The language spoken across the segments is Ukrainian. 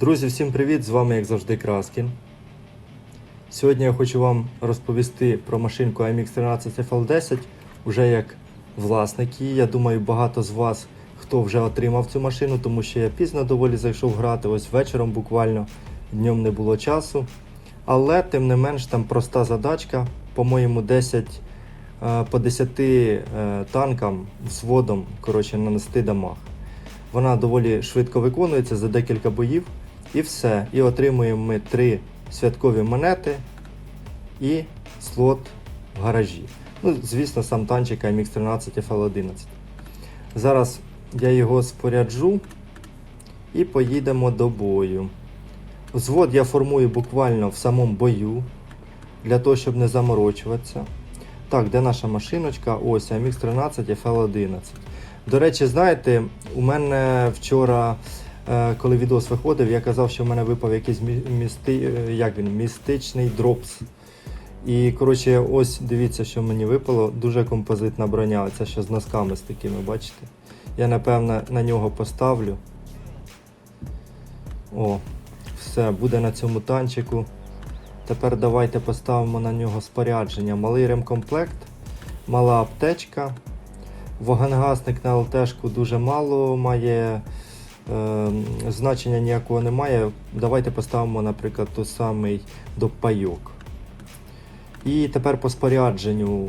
Друзі, всім привіт! З вами, як завжди, Краскін. Сьогодні я хочу вам розповісти про машинку AMX 13 FL10, уже як власник її. Я думаю, багато з вас хто вже отримав цю машину, тому що я пізно доволі зайшов грати, ось вечором буквально днем не було часу. Але тим не менш там проста задачка, по-моєму, 10 е, по 10 е, танкам взводом коротше, нанести дамаг. Вона доволі швидко виконується за декілька боїв. І все. І отримуємо ми три святкові монети і слот в гаражі. Ну, звісно, сам танчик MX 13 FL11. Зараз я його споряджу і поїдемо до бою. Взвод я формую буквально в самому бою, для того, щоб не заморочуватися. Так, де наша машиночка? Ось MX 13 FL11. До речі, знаєте, у мене вчора, коли відос виходив, я казав, що в мене випав якийсь місти, е, як він, містичний дропс. І коротше, ось дивіться, що мені випало. Дуже композитна броня. Це що з носками з такими, бачите? Я напевно на нього поставлю. О, все, буде на цьому танчику. Тепер давайте поставимо на нього спорядження. Малий ремкомплект, мала аптечка. Вогнегасник на ЛТшку дуже мало має. Е, значення ніякого немає. Давайте поставимо, наприклад, той самий допайок. І тепер по спорядженню.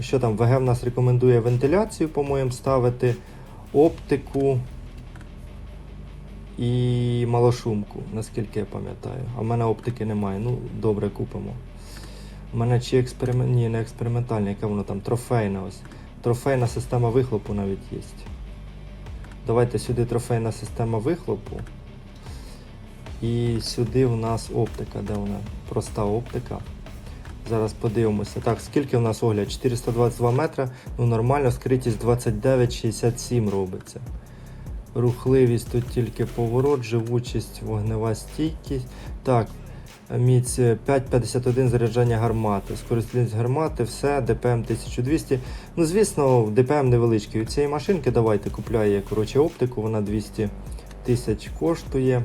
Що там? ВГ в нас рекомендує вентиляцію, по-моєму, ставити, оптику і малошумку, наскільки я пам'ятаю. А в мене оптики немає. Ну, добре, купимо. У мене чи експеримент. Ні, не експериментальна, яка воно там, трофейна ось. Трофейна система вихлопу навіть є. Давайте сюди трофейна система вихлопу. І сюди в нас оптика, де вона? Проста оптика. Зараз подивимося. Так, скільки в нас огляд? 422 метра. Ну нормально, скритість 29,67 робиться. Рухливість тут тільки поворот, живучість, вогнева стійкість. Так, міць е, 5,51 заряджання гармати. Скоростність гармати, все, ДПМ 1200. Ну, звісно, ДПМ невеличкий. У цієї машинки давайте купляю я коротше, оптику, вона 200 тисяч коштує.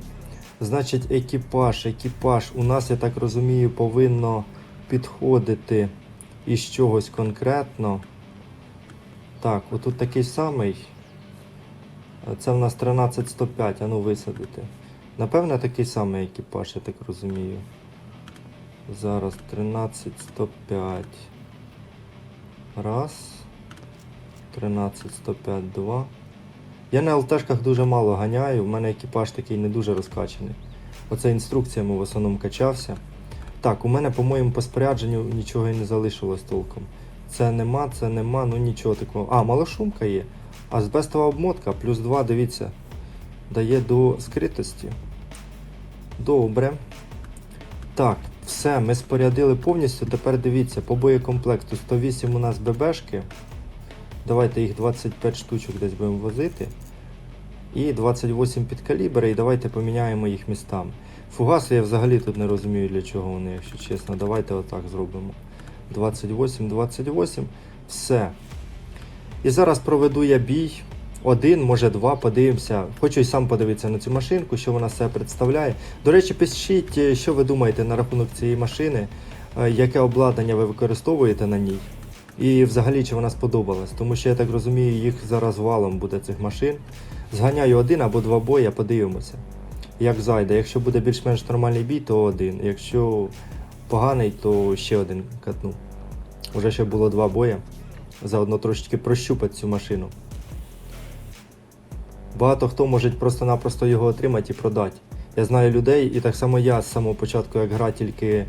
Значить, екіпаж, екіпаж у нас, я так розумію, повинно підходити із чогось конкретно. Так, отут такий самий. Це в нас 13105, а ну висадити. Напевне, такий самий екіпаж, я так розумію. Зараз 13105. Раз. 13105, два. Я на ЛТшках дуже мало ганяю, в мене екіпаж такий не дуже розкачаний. Оце інструкціями в основному качався. Так, у мене, по-моєму, по спорядженню нічого і не залишилось толком. Це нема, це нема, ну нічого такого. А, малошумка є. Азбестова обмотка, плюс 2, дивіться, дає до скритості. Добре. Так, все, ми спорядили повністю. Тепер дивіться, по боєкомплекту 108 у нас ББшки. Давайте їх 25 штучок десь будемо возити. І 28 під калібри, і давайте поміняємо їх містами. Фугаси я взагалі тут не розумію для чого вони, якщо чесно. Давайте отак зробимо. 28, 28. Все. І зараз проведу я бій. Один, може два, подивимося. Хочу й сам подивитися на цю машинку, що вона себе представляє. До речі, пишіть, е, що ви думаєте на рахунок цієї машини, е, яке обладнання ви використовуєте на ній. І взагалі чи вона сподобалась. Тому що я так розумію, їх зараз валом буде цих машин. Зганяю один або два бої, подивимося. Як зайде. Якщо буде більш-менш нормальний бій, то один. Якщо поганий, то ще один катну. Уже ще було два бої. Заодно трошечки прощупати цю машину. Багато хто може просто-напросто його отримати і продати. Я знаю людей, і так само я з самого початку, як гра тільки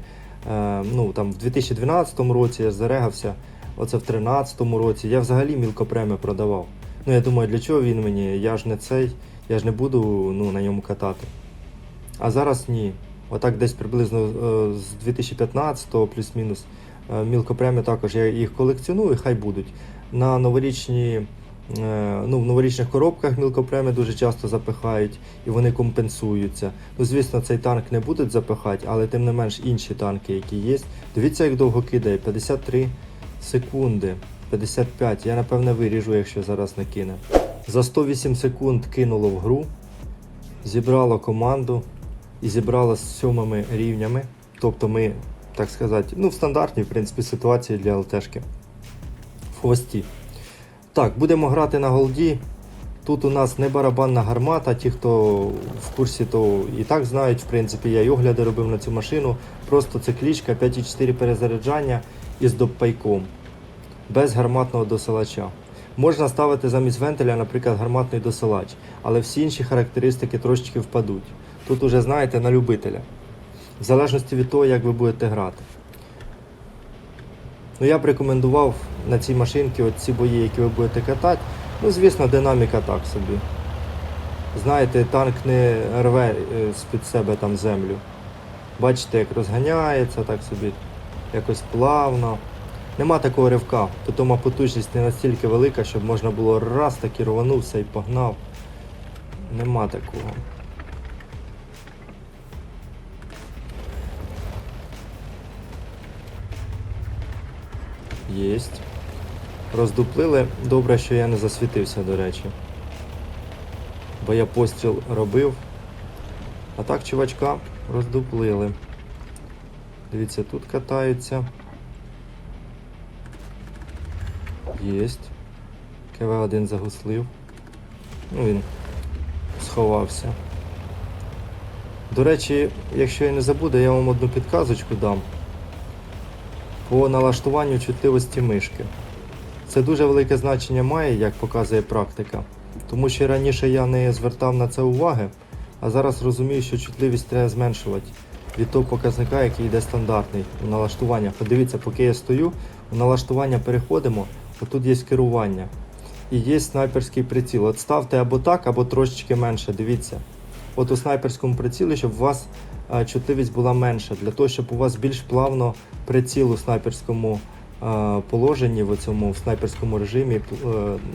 е, ну, там, в 2012 році я зарегався, оце в 2013 році. Я взагалі мілкопреми продавав. Ну я думаю, для чого він мені? Я ж не цей, я ж не буду ну, на ньому катати. А зараз ні. Отак десь приблизно е, з 2015-го плюс-мінус е, мілкопреми також я їх колекціоную, хай будуть. На новорічні, ну, в новорічних коробках мілкопреми дуже часто запихають і вони компенсуються. Ну, звісно, цей танк не будуть запихати, але тим не менш інші танки, які є. Дивіться, як довго кидає. 53 секунди. 55. Я напевне виріжу, якщо зараз накине. За 108 секунд кинуло в гру. зібрало команду і зібрало з сьомими рівнями. Тобто ми, так сказати, ну, в стандартній, в принципі, ситуації для ЛТшки. В хвості. Так, будемо грати на голді. Тут у нас не барабанна гармата. Ті, хто в курсі, то і так знають, в принципі, я й огляди робив на цю машину. Просто циклічка 5,4 перезаряджання із доппайком. Без гарматного досилача. Можна ставити замість вентиля, наприклад, гарматний досилач, але всі інші характеристики трошечки впадуть. Тут уже знаєте на любителя. В залежності від того, як ви будете грати. Ну, я б рекомендував на цій машинці ці бої, які ви будете катати. Ну, звісно, динаміка так собі. Знаєте, танк не рве е, з-під себе там землю. Бачите, як розганяється, так собі якось плавно. Нема такого ривка, тому потужність не настільки велика, щоб можна було раз таки рванувся і погнав. Нема такого. Єсть. Роздуплили. Добре, що я не засвітився, до речі. Бо я постріл робив. А так, чувачка, роздуплили. Дивіться, тут катаються. Єсть. КВ-1 загуслив. Ну, він сховався. До речі, якщо я не забуду, я вам одну підказочку дам по налаштуванню чутливості мишки. Це дуже велике значення має, як показує практика. Тому що раніше я не звертав на це уваги, а зараз розумію, що чутливість треба зменшувати від того показника, який йде стандартний у налаштуваннях. Подивіться, поки я стою, у налаштування переходимо, отут є керування. І є снайперський приціл. От ставте або так, або трошечки менше. Дивіться. От у снайперському прицілі, щоб у вас чутливість була менша, для того, щоб у вас більш плавно приціл у снайперському е, положенні, в цьому в снайперському режимі, е,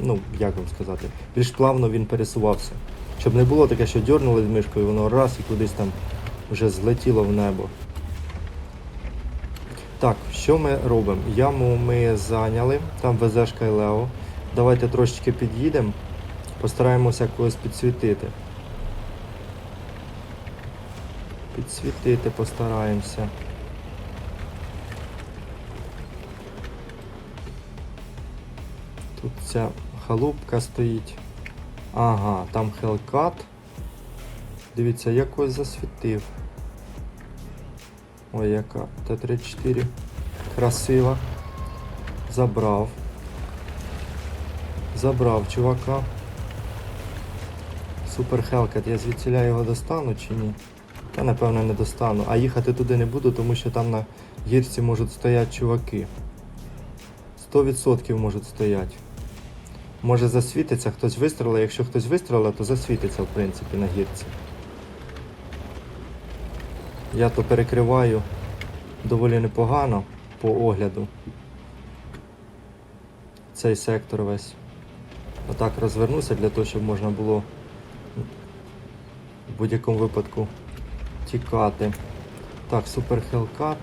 ну як вам сказати, більш плавно він пересувався. Щоб не було таке, що дьорнули з мишкою, воно раз і кудись там вже злетіло в небо. Так, що ми робимо? Яму ми зайняли, там ВЗшка і Лео. Давайте трошечки під'їдемо, постараємося когось підсвітити. Підсвітити постараємося. Тут ця халупка стоїть. Ага, там хелкат. Дивіться, якось засвітив. Ой, яка Т-34. Красива. Забрав. Забрав чувака. Супер Хелкет. Я звідсіля його достану чи ні? Я напевно не достану. А їхати туди не буду, тому що там на гірці можуть стояти чуваки. 100% можуть стояти. Може засвітиться, хтось вистрілить. Якщо хтось вистрілить, то засвітиться, в принципі, на гірці. Я то перекриваю доволі непогано по огляду. Цей сектор весь. Отак розвернуся для того, щоб можна було в будь-якому випадку тікати. Так, супер хелкат.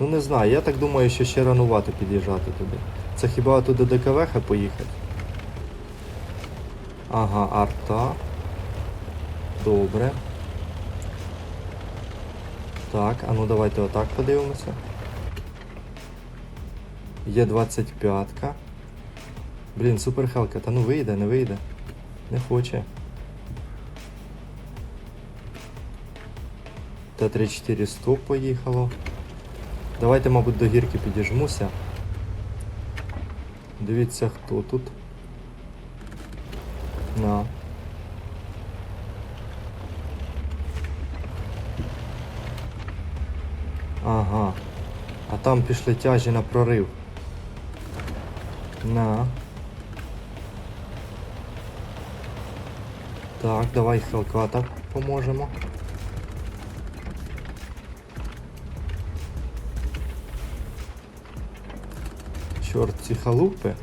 Ну не знаю, я так думаю, що ще ранувато під'їжджати туди. Це хіба туди до КВХ поїхати? Ага, арта. Добре. Так, а ну давайте отак подивимося. Є 25-ка. Блін, супер хелка, та ну вийде, не вийде. Не хоче. Т-34 стоп поїхало. Давайте, мабуть, до гірки підіжмуся. Дивіться, хто тут. На. Ага. А там пішли тяжі на прорив. На. Так, давай Хелката поможемо. Чорт, ці халупи.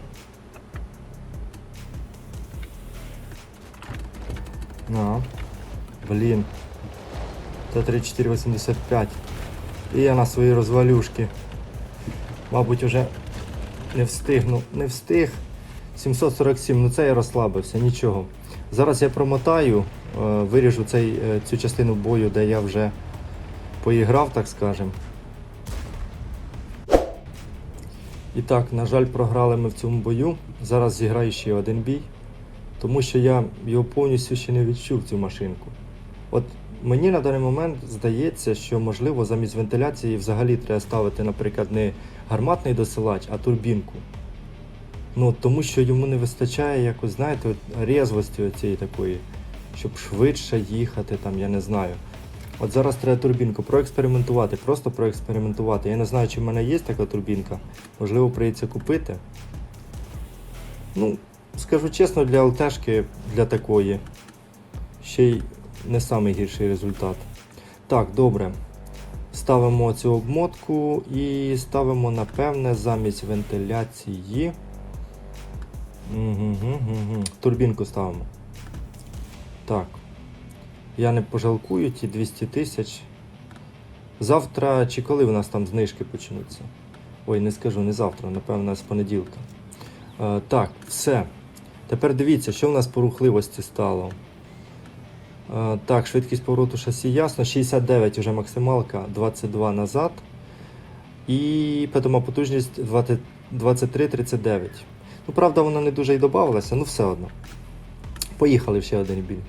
На. Блін. Т-3485. І я на свої розвалюшки. Мабуть, уже не встигну. Не встиг. 747, ну це я розслабився, нічого. Зараз я промотаю виріжу цей, е, цю частину бою, де я вже поіграв, так скажем. І так, на жаль, програли ми в цьому бою. Зараз зіграю ще один бій, тому що я його повністю ще не відчув цю машинку. От мені на даний момент здається, що можливо замість вентиляції взагалі треба ставити, наприклад, не гарматний досилач, а турбінку. Ну, тому що йому не вистачає якось, знаєте, от резвості оцієї такої, щоб швидше їхати, там, я не знаю. От зараз треба турбінку проекспериментувати, просто проекспериментувати. Я не знаю, чи в мене є така турбінка. Можливо, прийдеться купити. Ну, скажу чесно, для ЛТшки, для такої, ще й не найгірший результат. Так, добре. Ставимо цю обмотку і ставимо, напевне, замість вентиляції. Угу, угу. Турбінку ставимо. Так. Я не пожалкую ті 200 тисяч. Завтра чи коли у нас там знижки почнуться? Ой, не скажу, не завтра, напевно, з понеділка. Е, так, все. Тепер дивіться, що в нас по рухливості стало. Е, так, швидкість повороту шасі ясно. 69 вже максималка, 22 назад. І питома потужність 23-39. Ну, правда, вона не дуже й додавалася, ну все одно. Поїхали ще один бій.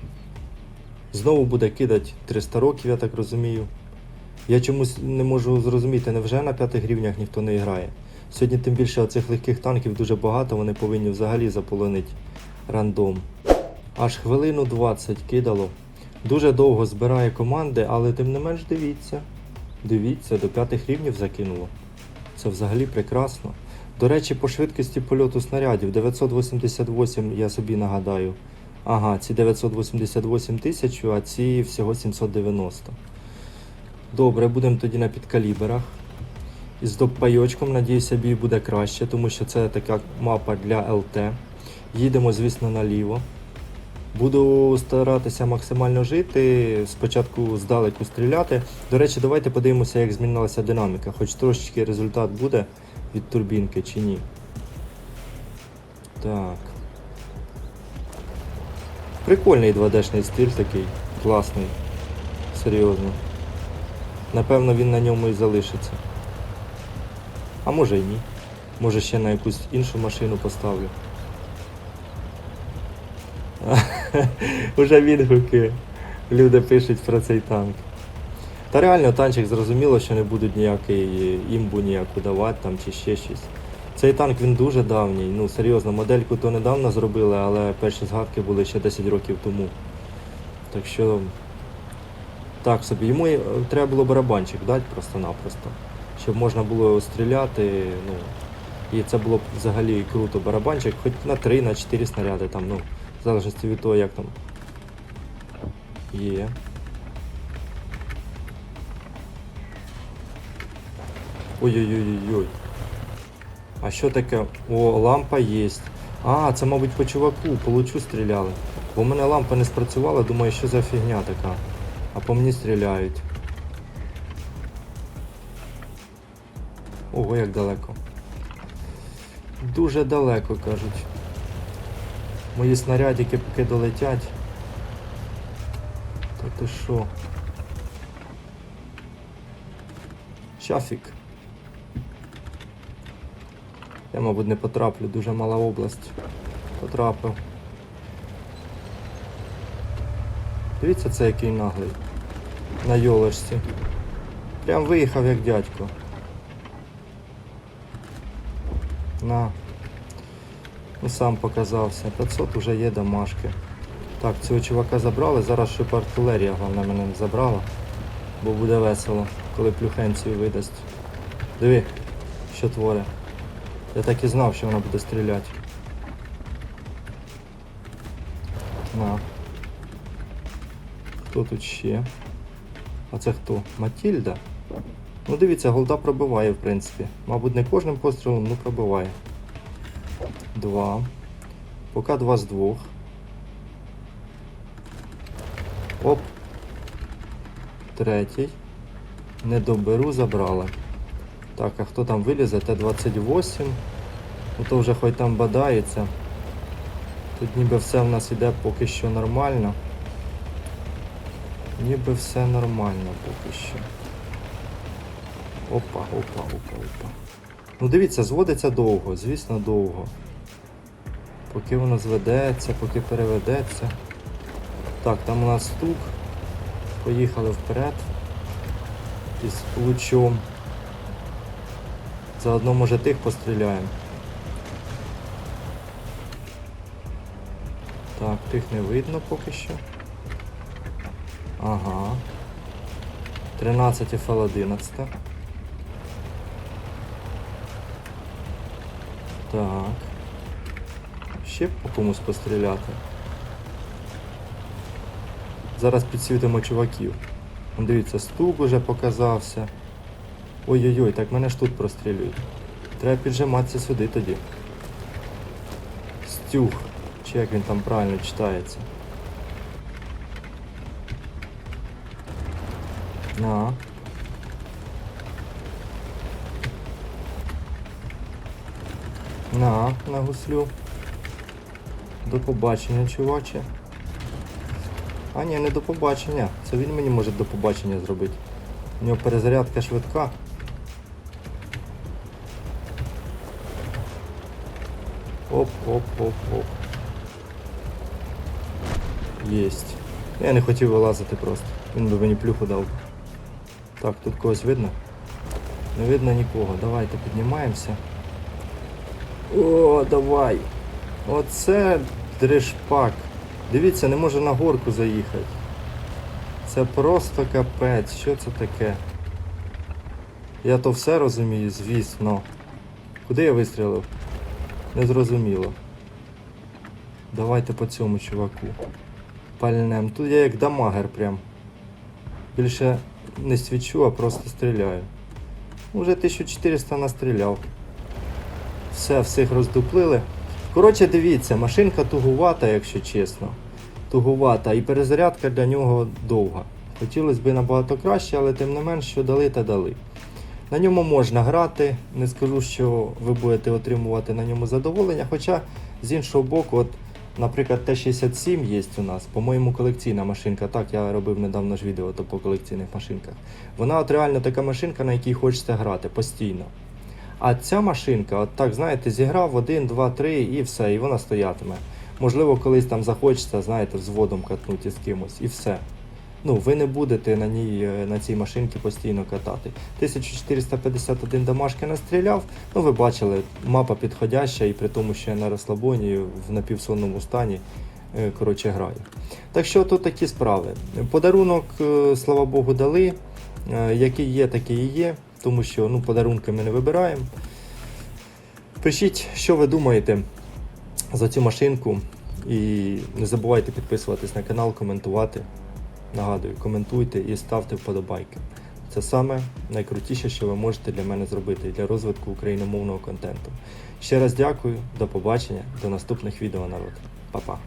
Знову буде кидати 300 років, я так розумію. Я чомусь не можу зрозуміти, невже на п'ятих рівнях ніхто не грає. Сьогодні тим більше оцих легких танків дуже багато, вони повинні взагалі заполонити рандом. Аж хвилину 20 кидало. Дуже довго збирає команди, але тим не менш дивіться. Дивіться, до п'ятих рівнів закинуло. Це взагалі прекрасно. До речі, по швидкості польоту снарядів 988, я собі нагадаю. Ага, ці 988 тисяч, а ці всього 790. Добре, будемо тоді на підкаліберах. Із допайочком, надіюся, бій буде краще, тому що це така мапа для ЛТ. Їдемо, звісно, наліво. Буду старатися максимально жити, спочатку здалеку стріляти. До речі, давайте подивимося, як змінилася динаміка, хоч трошечки результат буде від турбінки чи ні. Так. Прикольний 2D-шний стиль такий, класний. Серйозно. Напевно, він на ньому і залишиться. А може і ні. Може ще на якусь іншу машину поставлю. Уже відгуки. Люди пишуть про цей танк. Та реально танчик зрозуміло, що не будуть ніякий імбу ніяку давати там чи ще щось. Цей танк він дуже давній. Ну серйозно, модельку то недавно зробили, але перші згадки були ще 10 років тому. Так що так собі. Йому е, треба було барабанчик дати просто-напросто. Щоб можна було стріляти. ну, І це було б взагалі круто. Барабанчик, хоч на 3, на 4 снаряди там, ну, в залежності від того, як там. Є. Ой-ой-ой-ой. А що таке? О, лампа є. А, це, мабуть, по чуваку, по лучу стріляли. Бо в мене лампа не спрацювала, думаю, що за фігня така. А по мені стріляють. Ого, як далеко. Дуже далеко, кажуть. Мої снарядики поки долетять. Та ти що? Шафік. Я, мабуть, не потраплю, дуже мала область. Потрапив. Дивіться, це який наглий. На йолочці. Прям виїхав як дядько. На. Ну сам показався. 500 уже є домашки. Так, цього чувака забрали, зараз щоб артилерія головне мене не забрала. Бо буде весело, коли плюхенцію видасть. Диви, що творе. Я так і знав, що вона буде стріляти. На. Хто тут ще? А це хто? Матільда? Ну дивіться, голда пробиває, в принципі. Мабуть, не кожним пострілом, ну пробиває. Два. Поки два з двох. Оп. Третій. Не доберу, забрали. Так, а хто там вилізе? Т-28. Ну то вже хоч там бадається. Тут ніби все в нас іде поки що нормально. Ніби все нормально поки що. Опа, опа, опа, опа. Ну дивіться, зводиться довго, звісно, довго. Поки воно зведеться, поки переведеться. Так, там у нас стук. Поїхали вперед. Із лучом. Заодно може тих постріляємо. Так, тих не видно поки що. Ага. 13 FL11. Так. Ще по комусь постріляти. Зараз підсвітимо чуваків. Дивіться, стук уже показався. Ой-ой-ой, так мене ж тут прострілюють. Треба піджиматися сюди тоді. Стюг. Чи як він там правильно читається. На. На, на гуслю. До побачення, чуваче. А ні, не до побачення. Це він мені може до побачення зробити. У нього перезарядка швидка. Оп, оп, оп, оп. Єсть. Я не хотів вилазити просто. Він би мені плюху дав. Так, тут когось видно? Не видно нікого. Давайте піднімаємося. О, давай! Оце дришпак. Дивіться, не може на горку заїхати. Це просто капець. Що це таке? Я то все розумію, звісно. Куди я вистрілив? Незрозуміло. Давайте по цьому чуваку. Пальнем. Тут я як дамагер прям. Більше не свічу, а просто стріляю. Уже 1400 настріляв. Все, всіх роздуплили. Коротше, дивіться, машинка тугувата, якщо чесно. Тугувата і перезарядка для нього довга. Хотілося б набагато краще, але тим не менш, що дали, та дали. На ньому можна грати, не скажу, що ви будете отримувати на ньому задоволення. Хоча, з іншого боку, от, наприклад, Т-67 є у нас, по-моєму, колекційна машинка. Так, я робив недавно ж відео то по колекційних машинках. Вона от реально така машинка, на якій хочеться грати постійно. А ця машинка, от так, знаєте, зіграв один, два, три і все, і вона стоятиме. Можливо, колись там захочеться, знаєте, взводом катнути з кимось, і все. Ну, ви не будете на ній, е, на цій машинці постійно катати. 1451 домашки настріляв, ну ви бачили, мапа підходяща, і при тому, що я на розслабоні в напівсонному стані е, коротше, граю. Так що тут такі справи. Подарунок, е, слава Богу, дали. Який є, такий і є, тому що ну, подарунки ми не вибираємо. Пишіть, що ви думаєте за цю машинку. І не забувайте підписуватись на канал, коментувати. Нагадую, коментуйте і ставте вподобайки. Це саме найкрутіше, що ви можете для мене зробити для розвитку україномовного контенту. Ще раз дякую, до побачення, до наступних відео, народ. Па-па.